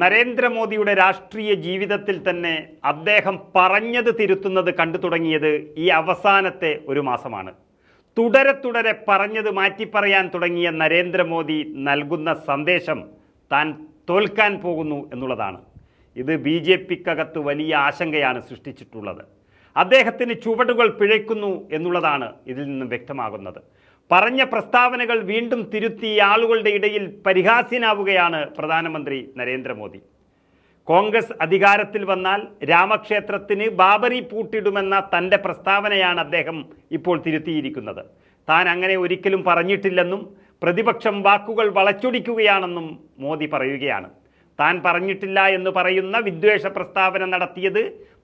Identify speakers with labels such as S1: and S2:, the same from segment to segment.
S1: നരേന്ദ്രമോദിയുടെ രാഷ്ട്രീയ ജീവിതത്തിൽ തന്നെ അദ്ദേഹം പറഞ്ഞത് തിരുത്തുന്നത് കണ്ടു തുടങ്ങിയത് ഈ അവസാനത്തെ ഒരു മാസമാണ്. തുടരെ തുടരെ പറഞ്ഞത് മാറ്റിപ്പറയാൻ തുടങ്ങിയ നരേന്ദ്രമോദി നൽകുന്ന സന്ദേശം താൻ തോൽക്കാൻ പോകുന്നു എന്നുള്ളതാണ്. ഇത് ബി ജെ പിക്കകത്ത് വലിയ ആശങ്കയാണ് സൃഷ്ടിച്ചിട്ടുള്ളത്. അദ്ദേഹത്തിന് ചുവടുകൾ പിഴയ്ക്കുന്നു എന്നുള്ളതാണ് ഇതിൽ നിന്നും വ്യക്തമാകുന്നത്. പറഞ്ഞ പ്രസ്താവനകൾ വീണ്ടും തിരുത്തി ആളുകളുടെ ഇടയിൽ പരിഹാസ്യനാവുകയാണ് പ്രധാനമന്ത്രി നരേന്ദ്രമോദി. കോൺഗ്രസ് അധികാരത്തിൽ വന്നാൽ രാമക്ഷേത്രത്തിന് ബാബറി പൂട്ടിടുമെന്ന തന്റെ പ്രസ്താവനയാണ് അദ്ദേഹം ഇപ്പോൾ തിരുത്തിയിരിക്കുന്നത്. താൻ അങ്ങനെ ഒരിക്കലും പറഞ്ഞിട്ടില്ലെന്നും പ്രതിപക്ഷം വാക്കുകൾ വളച്ചൊടിക്കുകയാണെന്നും മോദി പറയുകയാണ്. താൻ പറഞ്ഞിട്ടില്ല എന്ന് പറയുന്ന വിദ്വേഷ പ്രസ്താവന നടത്തിയത്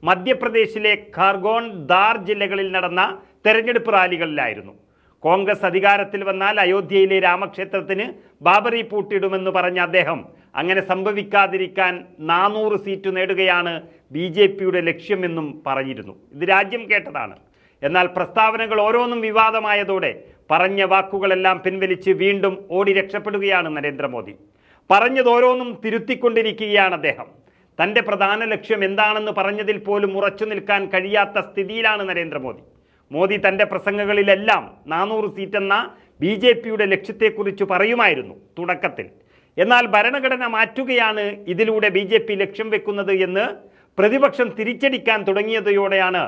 S1: മധ്യപ്രദേശിലെ ഖാർഗോൺ ദാർ ജില്ലകളിൽ നടന്ന തെരഞ്ഞെടുപ്പ് റാലികളിലായിരുന്നു. കോൺഗ്രസ് അധികാരത്തിൽ വന്നാൽ അയോധ്യയിലെ രാമക്ഷേത്രത്തിന് ബാബറി പൂട്ടിടുമെന്ന് പറഞ്ഞ അദ്ദേഹം. അങ്ങനെ സംഭവിക്കാതിരിക്കാൻ നാനൂറ് സീറ്റ് നേടുകയാണ് ബി ജെ പിയുടെ ലക്ഷ്യമെന്നും പറഞ്ഞിരുന്നു. ഇത് രാജ്യം കേട്ടതാണ്. എന്നാൽ പ്രസ്താവനകൾ ഓരോന്നും വിവാദമായതോടെ പറഞ്ഞ വാക്കുകളെല്ലാം പിൻവലിച്ച് വീണ്ടും ഓടി രക്ഷപ്പെടുകയാണ് നരേന്ദ്രമോദി. പറഞ്ഞത് ഓരോന്നും തിരുത്തിക്കൊണ്ടിരിക്കുകയാണ് അദ്ദേഹം. തന്റെ പ്രധാന ലക്ഷ്യം എന്താണെന്ന് പറഞ്ഞതിൽ പോലും ഉറച്ചു നിൽക്കാൻ കഴിയാത്ത സ്ഥിതിയിലാണ് നരേന്ദ്രമോദി. മോദി തന്റെ പ്രസംഗങ്ങളിലെല്ലാം നാനൂറ് സീറ്റെന്ന ബി ജെ പിയുടെ ലക്ഷ്യത്തെക്കുറിച്ച് പറയുമായിരുന്നു തുടക്കത്തിൽ. എന്നാൽ ഭരണഘടന മാറ്റുകയാണ് ഇതിലൂടെ ബി ജെ പി ലക്ഷ്യം വെക്കുന്നത് എന്ന് പ്രതിപക്ഷം തിരിച്ചടിക്കാൻ തുടങ്ങിയതോടെയാണ്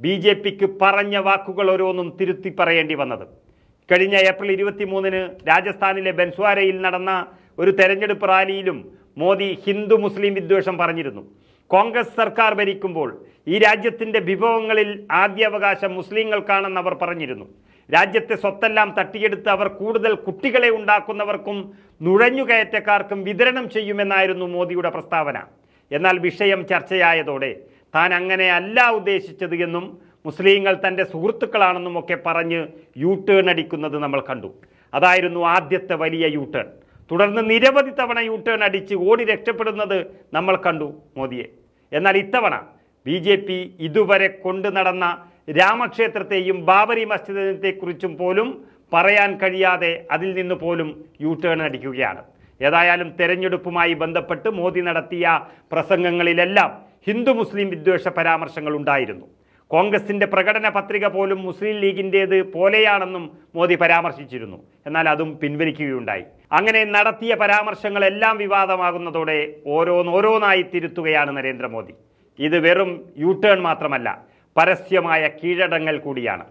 S1: ബി ജെ പിക്ക് പറഞ്ഞ വാക്കുകൾ ഓരോന്നും തിരുത്തി പറയേണ്ടി വന്നത്. കഴിഞ്ഞ ഏപ്രിൽ ഇരുപത്തിമൂന്നിന് രാജസ്ഥാനിലെ ബൻസ്വാരയിൽ നടന്ന ഒരു തെരഞ്ഞെടുപ്പ് റാലിയിലും മോദി ഹിന്ദു മുസ്ലിം വിദ്വേഷം പറഞ്ഞിരുന്നു. കോൺഗ്രസ് സർക്കാർ ഭരിക്കുമ്പോൾ ഈ രാജ്യത്തിന്റെ വിഭവങ്ങളിൽ ആദ്യാവകാശം മുസ്ലിങ്ങൾക്കാണെന്ന് അവർ പറഞ്ഞിരുന്നു. രാജ്യത്തെ സ്വത്തെല്ലാം തട്ടിയെടുത്ത് അവർ കൂടുതൽ കുട്ടികളെ ഉണ്ടാക്കുന്നവർക്കും നുഴഞ്ഞുകയറ്റക്കാർക്കും വിതരണം ചെയ്യുമെന്നായിരുന്നു മോദിയുടെ പ്രസ്താവന. എന്നാൽ വിഷയം ചർച്ചയായതോടെ താൻ അങ്ങനെ അല്ല ഉദ്ദേശിച്ചത് എന്നും മുസ്ലിങ്ങൾ തന്റെ സുഹൃത്തുക്കളാണെന്നും ഒക്കെ പറഞ്ഞ് യു ടേൺ അടിക്കുന്നത് നമ്മൾ കണ്ടു. അതായിരുന്നു ആദ്യത്തെ വലിയ യു ടേൺ തുടർന്ന് നിരവധി തവണ യു ടേൺ അടിച്ച് ഓടി രക്ഷപ്പെടുന്നത് നമ്മൾ കണ്ടു മോദിയെ. എന്നാൽ ഇത്തവണ ബി ജെ പി ഇതുവരെ കൊണ്ടു നടന്ന രാമക്ഷേത്രത്തെയും ബാബരി മസ്ജിദിനെക്കുറിച്ചും പോലും പറയാൻ കഴിയാതെ അതിൽ നിന്ന് പോലും യു ടേൺ അടിക്കുകയാണ്. ഏതായാലും തെരഞ്ഞെടുപ്പുമായി ബന്ധപ്പെട്ട് മോദി നടത്തിയ പ്രസംഗങ്ങളിലെല്ലാം ഹിന്ദു മുസ്ലിം വിദ്വേഷ പരാമർശങ്ങൾ ഉണ്ടായിരുന്നു. കോൺഗ്രസിന്റെ പ്രകടന പത്രിക പോലും മുസ്ലിം ലീഗിന്റേത് പോലെയാണെന്നും മോദി പരാമർശിച്ചിരുന്നു. എന്നാൽ അതും പിൻവലിക്കുകയുണ്ടായി. അങ്ങനെ നടത്തിയ പരാമർശങ്ങളെല്ലാം വിവാദമാകുന്നതോടെ ഓരോന്നോരോന്നായി തിരുത്തുകയാണ് നരേന്ദ്രമോദി. ഇത് വെറും യു ടേൺ മാത്രമല്ല പരസ്യമായ കീഴടങ്ങൽ കൂടിയാണ്.